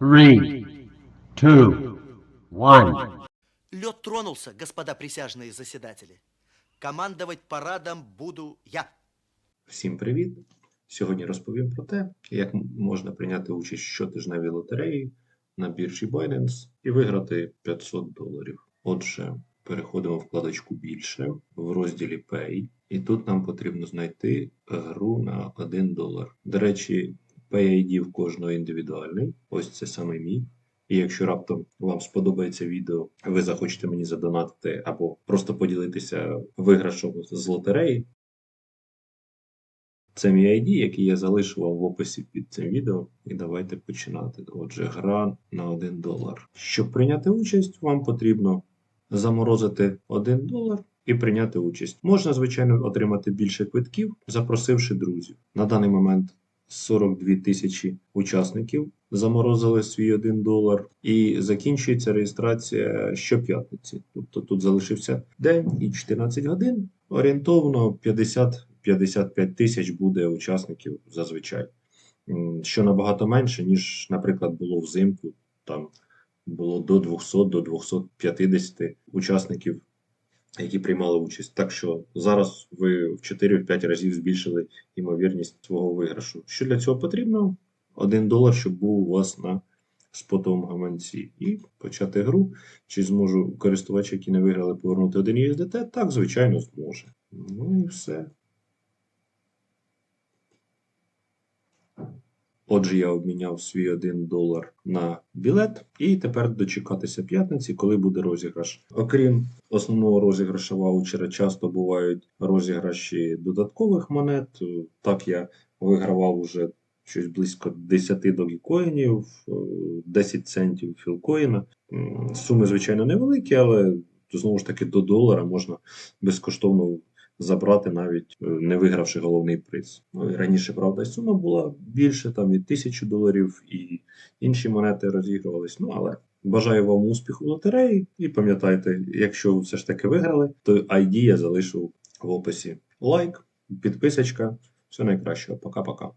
Three, two, one. Лед тронулся, господа присяжные заседатели. Командовать парадом буду я. Всім привіт! Сьогодні розповім про те, як можна прийняти участь в щотижневій лотереї на біржі Binance і виграти 500 доларів. Отже, переходимо в вкладочку більше в розділі Pay, і тут нам потрібно знайти гру на 1 долар. До речі, Pay ID в кожного індивідуальний. Ось це саме мій. І якщо раптом вам сподобається відео, ви захочете мені задонатити або просто поділитися виграшом з лотереї, це мій ID, який я залишу вам в описі під цим відео. І давайте починати. Отже, гра на 1 долар. Щоб прийняти участь, вам потрібно заморозити 1 долар і прийняти участь. Можна, звичайно, отримати більше квитків, запросивши друзів. На даний момент 42 тисячі учасників заморозили свій 1 долар, і закінчується реєстрація щоп'ятниці. Тобто тут залишився день і 14 годин. Орієнтовно 50-55 тисяч буде учасників зазвичай, що набагато менше, ніж, наприклад, було взимку. Там було до 200 до 250 учасників, які приймали участь. Так що зараз ви в 4-5 разів збільшили ймовірність свого виграшу. Що для цього потрібно? 1 долар, щоб був у вас на спотовому гаманці. І почати гру. Чи зможу користувач, які не виграли, повернути 1 USDT? Так, звичайно, зможе. Ну і все. Отже, я обміняв свій 1 долар на білет, і тепер дочекатися п'ятниці, коли буде розіграш. Окрім основного розіграша ваучера, часто бувають розіграші додаткових монет. Так я вигравав уже щось близько 10 догікоїнів, е, 10 центів філкоїна. Суми, звичайно, невеликі, але знову ж таки до долара можна безкоштовно забрати, навіть е, не вигравши головний приз. Ну, і раніше, правда, сума була більше, там і тисячу доларів, і інші монети розігрувались. Ну, але бажаю вам успіху в лотереї. І пам'ятайте, якщо все ж таки виграли, то ID я залишу в описі. Лайк, підписочка. Все найкращого. Пока-пока.